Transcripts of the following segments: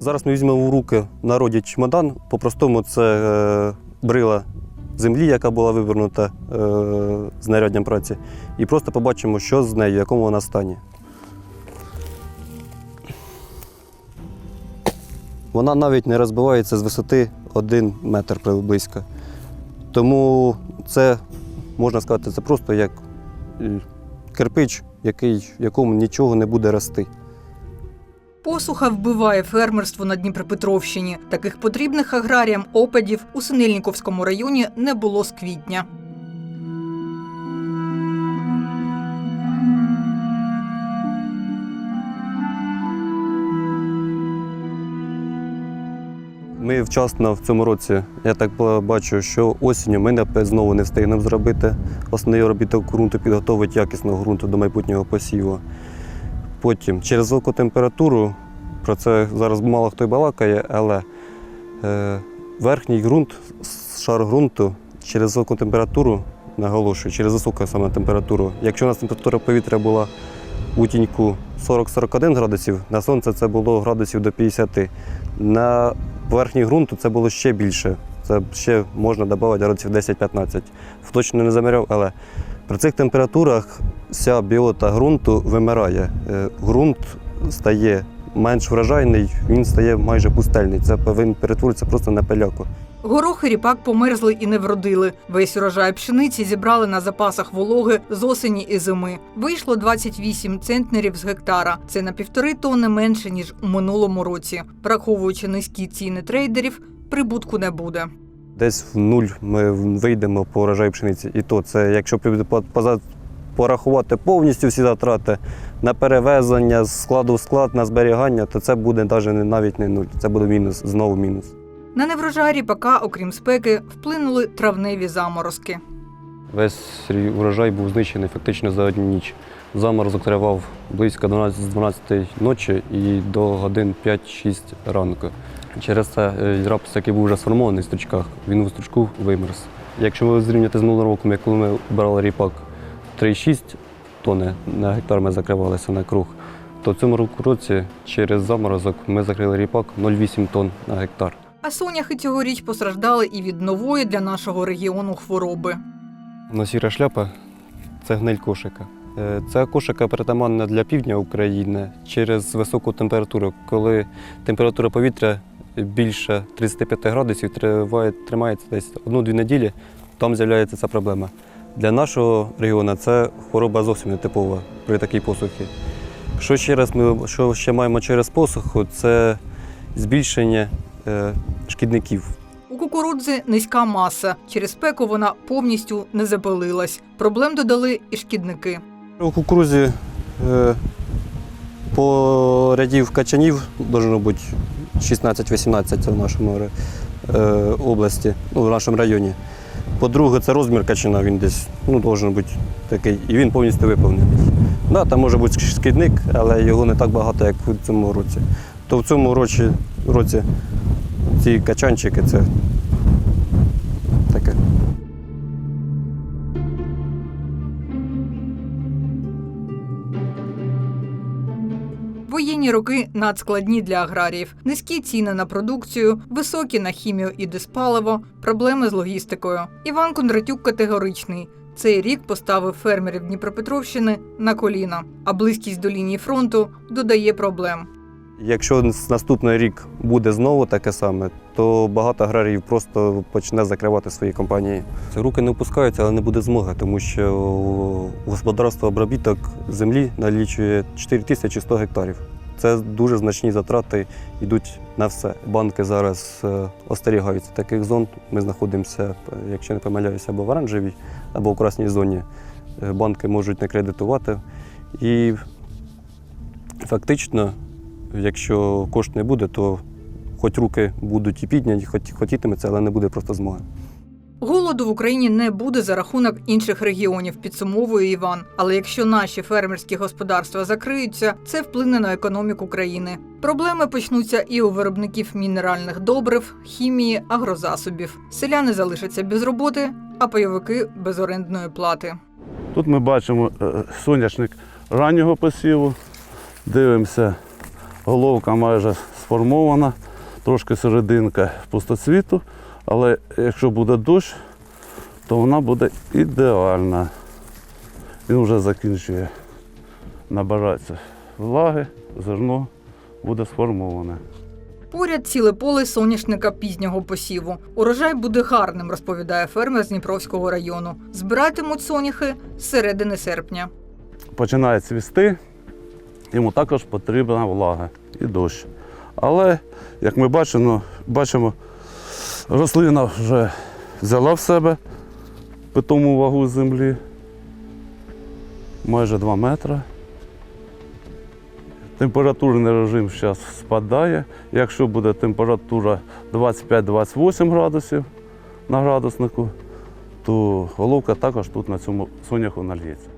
Зараз ми візьмемо в руки народі чемодан. По-простому це е, брила землі, яка була вивернута е, знаряддям праці, і просто побачимо, що з нею, в якому вона стані. Вона навіть не розбивається з висоти 1 метр близько. Тому це, можна сказати, це просто як е, кирпич, який, в якому нічого не буде рости. Посуха вбиває фермерство на Дніпропетровщині. Таких потрібних аграріям опадів у Синельніковському районі не було з квітня. Ми вчасно в цьому році, я так бачу, що осінню ми знову не встигнемо зробити основний робіток ґрунту, підготовити якісного ґрунту до майбутнього посіву. Потім через високу температуру, про це зараз мало хто й балакає, але е, верхній ґрунт, шар ґрунту через високу температуру, наголошую, через високу саме температуру. Якщо у нас температура повітря була у тіньку 40-41 градусів, на сонце це було градусів до 50. На поверхні ґрунту це було ще більше. Це ще можна додати градусів 10-15. Точно не заміряв, але при цих температурах вся біота ґрунту вимирає. Е, Ґрунт стає менш вражайний, він стає майже пустельний. Це він перетворюється просто на пиляку. Горох і ріпак померзли і не вродили. Весь урожай пшениці зібрали на запасах вологи з осені і зими. Вийшло 28 центнерів з гектара. Це на півтори тонни менше ніж у минулому році. Враховуючи низькі ціни трейдерів, прибутку не буде. Десь в нуль ми вийдемо по урожаю пшениці. І то це, якщо порахувати повністю всі затрати на перевезення з складу в склад, на зберігання, то це буде навіть не навіть не нуль. Це буде мінус, знову мінус. На неврожай ріпака, окрім спеки, вплинули травневі заморозки. Весь урожай був знищений фактично за одну ніч. Заморозок тривав близько 12 з 12 ночі і до годин 5-6 ранку. Через це е, рапс, який був вже сформований в стручках, він у стручку вимерз. Якщо ви зрівняти з минулим роком, як коли ми брали ріпак 3,6 тонни на гектар ми закривалися на круг, то в цьому році через заморозок ми закрили ріпак 0,8 тонн на гектар. А соняхи цьогоріч постраждали і від нової для нашого регіону хвороби. Ну, сіра шляпа це гниль кошика. Е, Ця кошика притаманна для півдня України через високу температуру. Коли температура повітря більше 35 градусів, триває, тримається десь одну-дві неділі, там з'являється ця проблема. Для нашого регіону це хвороба зовсім не типова при такій посухі. Що ще раз ми що ще маємо через посуху, це збільшення е, шкідників. У кукурудзи низька маса. Через спеку вона повністю не запилилась. Проблем додали і шкідники. У кукурузі е, по рядів качанів должно бути 16-18 це в нашому е, області, ну, в нашому районі. По-друге, це розмір качана, він десь ну, должен бути такий, і він повністю виповнений. Да, там може бути шкідник, але його не так багато, як в цьому році. То в цьому році, році ці качанчики це Воєнні роки надскладні для аграріїв. Низькі ціни на продукцію, високі на хімію і диспаливо, проблеми з логістикою. Іван Кондратюк категоричний. Цей рік поставив фермерів Дніпропетровщини на коліна, а близькість до лінії фронту додає проблем. Якщо наступний рік буде знову таке саме, то багато аграріїв просто почне закривати свої компанії. Руки не опускаються, але не буде змоги, тому що господарство обробіток землі налічує 4100 гектарів. Це дуже значні затрати, йдуть на все. Банки зараз е, остерігаються таких зон. Ми знаходимося, е, якщо не помиляюся, або в оранжевій, або в красній зоні. Е, Банки можуть не кредитувати. І фактично якщо кошт не буде, то хоч руки будуть і підняті, хоч хотітиметься, але не буде просто змоги. Голоду в Україні не буде за рахунок інших регіонів, підсумовує Іван. Але якщо наші фермерські господарства закриються, це вплине на економіку країни. Проблеми почнуться і у виробників мінеральних добрив, хімії, агрозасобів. Селяни залишаться без роботи, а пайовики без орендної плати. Тут ми бачимо е, соняшник раннього посіву. Дивимося, головка майже сформована, трошки серединка пустоцвіту, але якщо буде дощ, то вона буде ідеальна. Він вже закінчує набиратися влаги, зерно буде сформоване. Поряд ціле поле соняшника пізнього посіву. Урожай буде гарним, розповідає фермер з Дніпровського району. Збиратимуть соняхи з середини серпня. починає цвісти, йому також потрібна влага і дощ. Але, як ми бачимо, бачимо, рослина вже взяла в себе питому вагу землі майже 2 метри. Температурний режим зараз спадає. Якщо буде температура 25-28 градусів на градуснику, то головка також тут на цьому соняху нальється.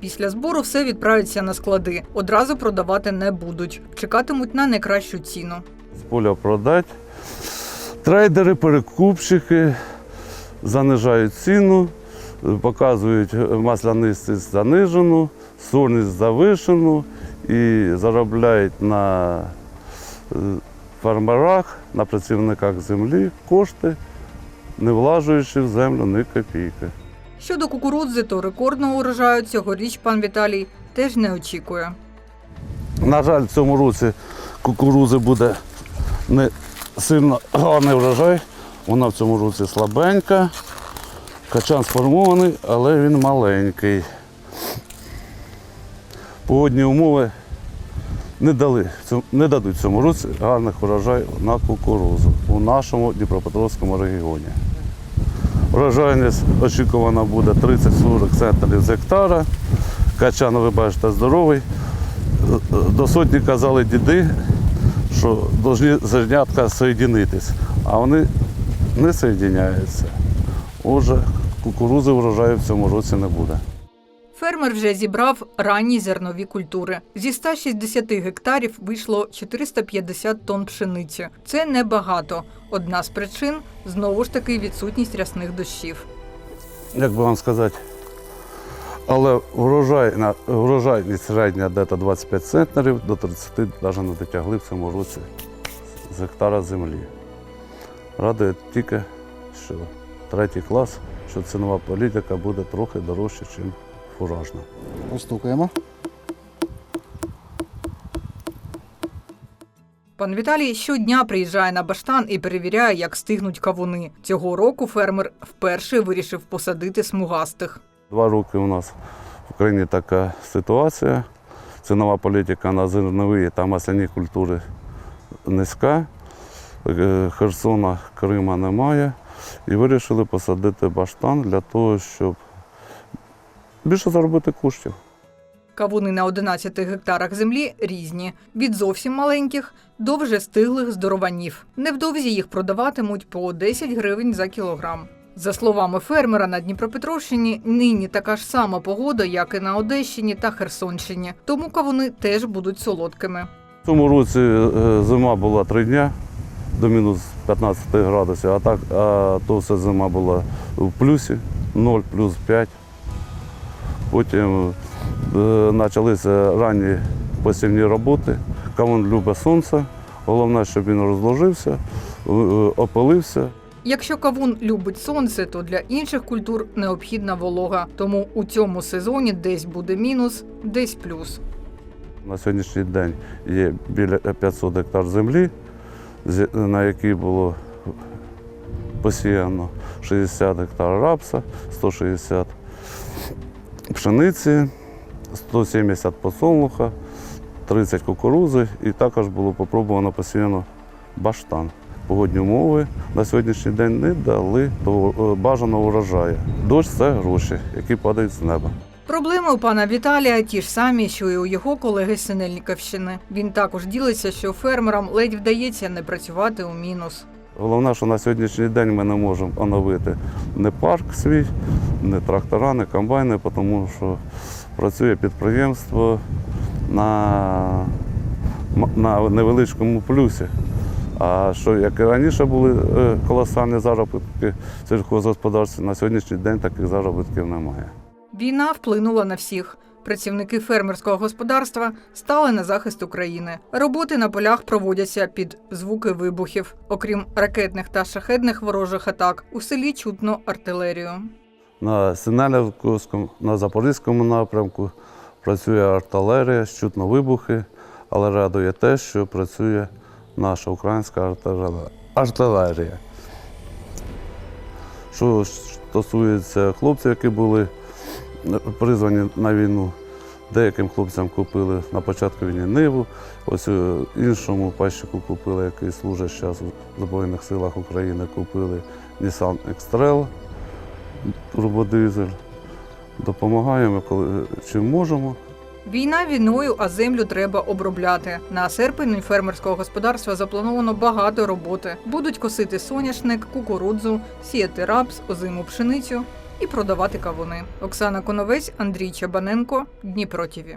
Після збору все відправиться на склади. Одразу продавати не будуть. Чекатимуть на найкращу ціну. з поля продати. Трейдери, перекупщики занижають ціну, показують маслянистість занижену, сольність завишену і заробляють на е, фермерах, на працівниках землі кошти, не влажуючи в землю ні копійки. Щодо кукурудзи, то рекордного урожаю цьогоріч пан Віталій теж не очікує. На жаль, в цьому році кукурудзи буде не сильно гарний врожай. Вона в цьому році слабенька. Качан сформований, але він маленький. Погодні умови не, дали, не дадуть цьому році гарних урожай на кукурудзу у нашому Дніпропетровському регіоні. Врожайність очікувана буде 30-40 центрів з гектара. Качан, ви бачите, здоровий до сотні казали діди, що повинні зернятка соєдинитись, а вони не соєдиняються. Отже, кукурузи врожаю в цьому році не буде. Фермер вже зібрав ранні зернові культури. Зі 160 гектарів вийшло 450 тонн пшениці. Це небагато. Одна з причин знову ж таки відсутність рясних дощів. Як би вам сказати, але врожайна, врожайність середня десь 25 центнерів, до 30 навіть не дотягли в цьому році з гектара землі. Радує тільки, що третій клас, що цінова політика буде трохи дорожча, ніж фуражна. Постукаємо. Пан Віталій щодня приїжджає на баштан і перевіряє, як стигнуть кавуни. Цього року фермер вперше вирішив посадити смугастих. Два роки у нас в Україні така ситуація. Цінова політика на зернові та масляні культури низька. Е, Херсона, Крима немає. І вирішили посадити баштан для того, щоб більше заробити коштів. Кавуни на 11 гектарах землі різні від зовсім маленьких до вже стиглих здорованів. Невдовзі їх продаватимуть по 10 гривень за кілограм. За словами фермера на Дніпропетровщині, нині така ж сама погода, як і на Одещині та Херсонщині, тому кавуни теж будуть солодкими. В цьому році е, зима була три дні до мінус 15 градусів, а так а то все зима була в плюсі 0, плюс 5. Потім е, почалися ранні посівні роботи. Кавун любить сонце. Головне, щоб він розложився, е, опалився. Якщо кавун любить сонце, то для інших культур необхідна волога. Тому у цьому сезоні десь буде мінус, десь плюс. На сьогоднішній день є біля 500 гектар землі, на якій було посіяно 60 гектар рапса, 160 пшениці, 170 подсолнуха, 30 кукурузи і також було попробовано посіяно баштан. Погодні умови на сьогоднішній день не дали е, бажаного врожаю. Дощ це гроші, які падають з неба. Проблеми у пана Віталія ті ж самі, що і у його колеги з Синельниківщини. Він також ділиться, що фермерам ледь вдається не працювати у мінус. Головне, що на сьогоднішній день ми не можемо оновити не парк свій, не трактора, не комбайни, тому що працює підприємство на, на невеличкому плюсі. А що як і раніше були е, колосальні заробітки в сільхозгосподарстві, на сьогоднішній день таких заробітків немає. Війна вплинула на всіх. Працівники фермерського господарства стали на захист України. Роботи на полях проводяться під звуки вибухів. Окрім ракетних та шахедних ворожих атак, у селі чутно артилерію. На Синелівському, на Запорізькому напрямку працює артилерія, чутно вибухи, але радує те, що працює наша українська артилерія. Що стосується хлопців, які були призвані на війну, деяким хлопцям купили на початку війни Ниву, ось е, іншому пащику купили, який служить зараз в Збройних силах України, купили Nissan X-Trail турбодизель. Допомагаємо, коли чим можемо. Війна війною, а землю треба обробляти. На серпень фермерського господарства заплановано багато роботи. Будуть косити соняшник, кукурудзу, сіяти рапс, озиму пшеницю і продавати кавуни. Оксана Коновець, Андрій Чабаненко, Дніпро ТІВІ.